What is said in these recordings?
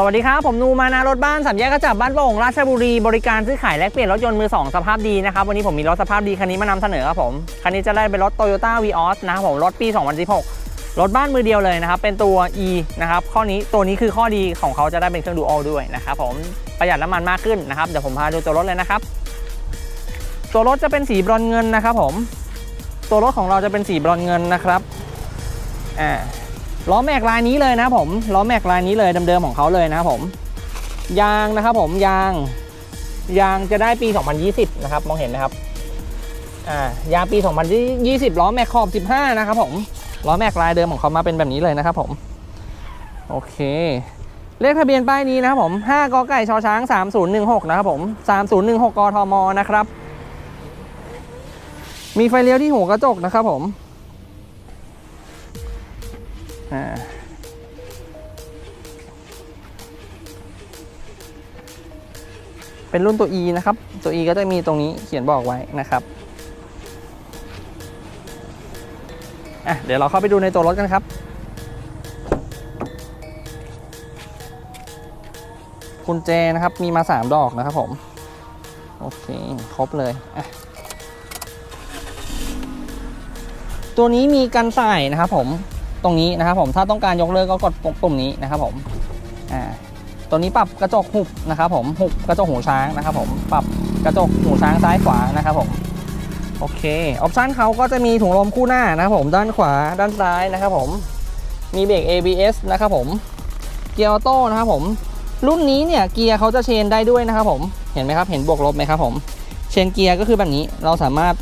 สวัสดีครับ ผมนูมานารถบ้านสามแยกกระจับบ้านโป่งราชบุรีบริการซื้อขายแลกเปลี่ยนรถยนต์มือ 2 สภาพดีนะครับ วันนี้ผมมีรถสภาพดีคันนี้มานำเสนอครับผม คันนี้จะได้เป็นรถ Toyota Vios นะครับผมรถปี 2016 รถบ้านมือเดียวเลยนะครับ เป็นตัว E นะครับข้อนี้ตัวนี้คือข้อดีของเขาจะได้เป็นเครื่องดูอัลด้วยนะครับผมประหยัดน้ำมันมากขึ้นนะครับเดี๋ยวผมพาดูตัวรถเลยนะครับ ตัวรถจะเป็นสีบรอนเงินนะครับผม ตัวรถของเราจะเป็นสีบรอนเงินนะครับอ่า ล้อแม็กลายนี้เลยนะผมล้อแม็กลายนี้เลยเดิมๆของเขาเลยนะครับผม ยางนะครับผมยาง ยางจะได้ปี 2020 นะครับ มองเห็นไหมครับอ่ายางปี 2020 ล้อแม็กขอบ 15 นะครับผมล้อแม็กลายเดิมของเขามาเป็นแบบนี้เลยนะครับผม โอเค เลขทะเบียนป้ายนี้นะครับผม 5กไก่ชอช้าง 3016 นะครับผม 3016 กทม นะครับ มีไฟเลี้ยวที่หัวกระจกนะครับผม อ่าเป็นรุ่นตัว E นะครับ ตัว E ก็จะมีตรงนี้เขียนบอกไว้นะครับอะเดี๋ยวเราเข้าไปดูในตัวรถกันครับ กุญแจนะครับมีมา 3 ดอกนะครับผม โอเค ครบเลยอะตัวนี้มีกันใส่นะครับผม ตรงนี้นะครับผมถ้าต้องการยกเลิกก็กดปุ่มนี้นะครับผมอ่าตัวนี้ปรับกระจกหุบนะครับผมหุบกระจกหูช้างนะครับผมปรับกระจกหูช้างซ้ายขวานะครับผมโอเคออปชันเขาก็จะมีถุงลมคู่หน้านะครับผมด้านขวาด้านซ้ายนะครับผมมีเบรก ABS นะครับผมเกียร์ออโต้นะครับผมรุ่นนี้เนี่ยเกียร์เขาจะเชนได้ด้วยนะครับผมเห็นไหมครับเห็นบวกลบไหมครับผมเชนเกียร์ก็คือแบบนี้เราสามารถ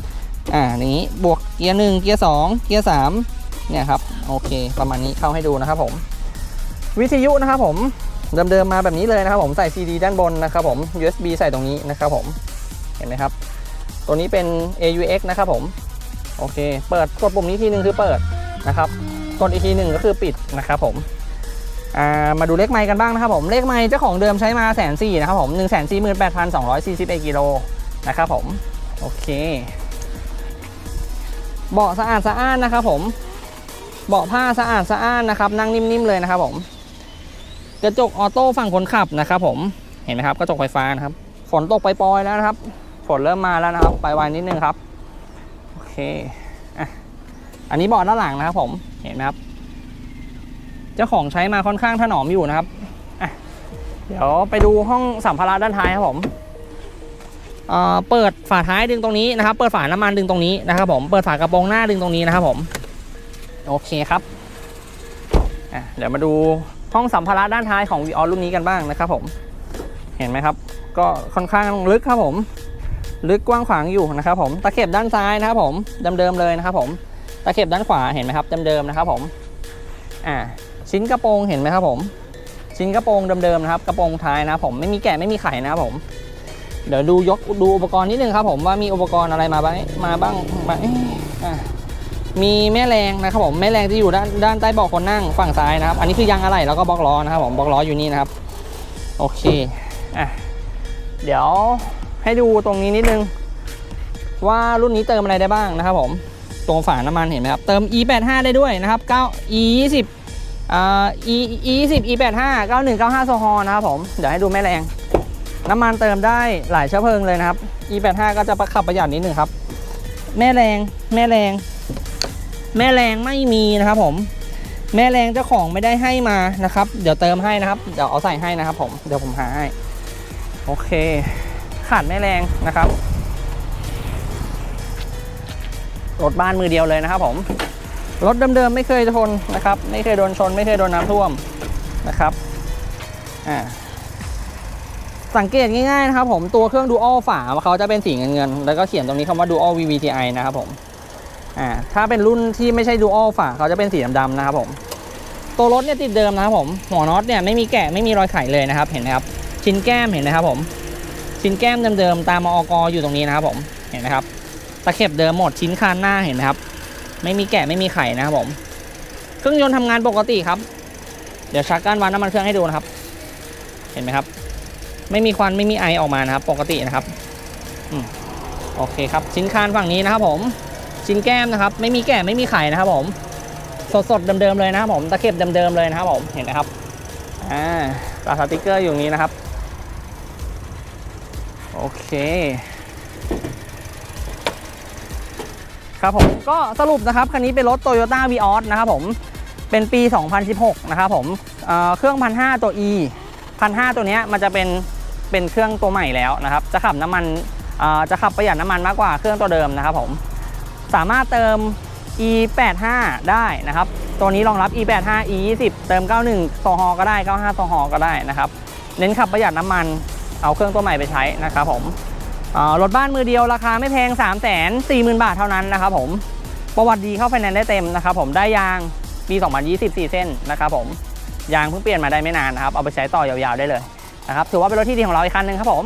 อ่านี้บวกเกียร์หนึ่งเกียร์สองเกียร์สาม เนี่ยครับโอเค ประมาณนี้เข้าให้ดูนะครับผม วิทยุนะครับผมเดิมๆมาแบบนี้เลยนะครับผมใส่ CD ด้านบนนะครับผม USB ใส่ตรงนี้นะครับผมเห็นไหมครับ ตัวนี้เป็น AUX นะครับผมโอเค เปิดกดปุ่มนี้ทีหนึ่งคือเปิดนะครับกดอีกทีหนึ่งก็คือปิดนะครับผมามาดูเลขไมค์กันบ้างนะครับผมเลขไมค์เจ้าของเดิมใช้มาแสนสี่นะครับผม1 4 8 2 4 1กิโลนะครับผมโอเคเบาะสะอาดสะอ้านนะครับผม เบาะผ้าสะอาดสะอ้านนะครับ นั่งนิ่มๆเลยนะครับผมกระจกออโต้ฝั่งคนขับนะครับ ผมเห็นไหมครับกระจกไฟฟ้านะครับ ฝนตกไปปอยๆแล้วนะครับ ฝนเริ่มมาแล้วนะครับ ไปไวนิดนึงครับโอเคอะอันนี้เบาะด้านหลังนะครับ ผมเห็นไหมครับเจ้าของใช้มาค่อนข้างถนอมอยู่นะครับอะเดี๋ยวไปดูห้องสัมภาระด้านท้ายครับผมเอ่อเปิดฝาท้ายดึงตรงนี้นะครับ เปิดฝาน้ำมันดึงตรงนี้นะครับ ผม เปิดฝากระโปรงหน้าดึงตรงนี้นะครับผม โอเคครับเดี๋ยวมาดูห้องสัมภาระด้านท้ายของ v ีออรุ่นนี้กันบ้างนะครับผมเห็นไหมครับ ก็ค่อนข้างลึกครับผม ลึกกว้างขวางอยู่นะครับผมตะเข็บด้านซ้ายนะครับผมเดิมๆเลยนะครับผมตะเข็บด้านขวาเห็นไหมครับเดิมๆนะครับผมอ่าชิ้นกระโปรงเห็นไหมครับผม ชิ้นกระโปรงเดิมๆนะครับ กระโปรงท้ายนะครับผมไม่มีแกะไม่มีไข่นะครับผม เดี๋ยวดูยกดูอุปกรณ์นิดนึงครับผมว่ามีอุปกรณ์อะไรมาบ้างมาบ้างมาอ่า มีแม่แรงนะครับผมแม่แรงที่อยู่ด้านด้านใต้เบาะคนนั่งฝั่งซ้ายนะครับอันนี้คือยางอะไหล่แล้วก็บล็อกล้อนะครับผมบล็อกล้ออยู่นี่นะครับโอเคอะเดี๋ยวให้ดูตรงนี้นิดนึง ว่ารุ่นนี้เติมอะไรได้บ้างนะครับผมตรงฝาน้ำมันเห็นไหมครับเติม e85 ได้ด้วยนะครับ9 e20 อ่า e e20 e85 9195โซฮอลนะครับผมเดี๋ยวให้ดูแม่แรง น้ำมันเติมได้หลายเชื้อเพลิงเลยนะครับ e85 ก็จะขับประหยัดนิดนึงครับแม่แรงแม่แรง แม่แรงไม่มีนะครับผมแม่แรงเจ้าของไม่ได้ให้มานะครับ เดี๋ยวเติมให้นะครับ เดี๋ยวเอาใส่ให้นะครับ ผมเดี๋ยวผมหาให้โอเค ขาดแม่แรงนะครับรถบ้านมือเดียวเลยนะครับ ผมรถเดิมๆไม่เคยชนนะครับ ไม่เคยโดนชน ไม่เคยโดนน้ำท่วมนะครับอ่าสังเกตง่ายๆนะครับ ผมตัวเครื่อง Dual ฝาเขาจะเป็นสีเงินๆแล้วก็เขียนตรงนี้คำว่า Dual VVTi นะครับผม อ่าถ้าเป็นรุ่นที่ไม่ใช่ Dual ฝาเขาจะเป็นสีดำๆนะครับผม ตัวรถเนี่ยติดเดิมนะครับผมหัวน็อตเนี่ยไม่มีแกะไม่มีรอยไขเลยนะครับเห็นไหมครับชิ้นแก้มเห็นไหมครับผมชิ้นแก้มเดิมๆตามมอกอยู่ตรงนี้นะครับผมเห็นไหมครับตะเข็บเดิมหมดชิ้นคานหน้าเห็นไหมครับไม่มีแกะไม่มีไข่นะครับผม เครื่องยนต์ทำงานปกติครับ เดี๋ยวชักการวัดน้ำมันเครื่องให้ดูนะครับ เห็นไหมครับ ไม่มีควันไม่มีไอออกมานะครับ ปกตินะครับอืมโอเคครับ ชิ้นคานฝั่งนี้นะครับผม ชิ้นแก้มนะครับ ไม่มีแกะไม่มีไข่นะครับผมสดๆเดิมๆเลยนะครับผมตะเข็บเดิมๆเลยนะครับผมเห็นไหมครับอ่าตาสติกเกอร์อยู่นี้นะครับ โอเคครับผมก็สรุปนะครับคันนี้เป็นรถ Toyota v ีออนะครับผมเป็นปี 2016 นะครับผมเเครื่องพันห้าตัว E พันห้าตัวเนี้ยมันจะเป็นเป็นเครื่องตัวใหม่แล้วนะครับ จะขับน้ำมันจะขับประหยัดน้ำมันมากกว่าเครื่องตัวเดิมนะครับผม สามารถเติม E85 ได้นะครับ ตัวนี้รองรับ E85 E20 เติม 91 โซฮอก็ได้ 95 โซฮอก็ได้นะครับ เน้นขับประหยัดน้ำมัน เอาเครื่องตัวใหม่ไปใช้นะครับผมรถบ้านมือเดียวราคาไม่แพง 3 4 0 0 0 0 บาทเท่านั้นนะครับผม ประวัติดีเข้าไฟแนนซ์ได้เต็มนะครับผม ได้ยางปี 2024 เส้นนะครับผม ยางเพิ่งเปลี่ยนมาได้ไม่นานนะครับ เอาไปใช้ต่อยาวๆได้เลยนะครับ ถือว่าเป็นรถที่ดีของเราอีกคันหนึ่งครับผม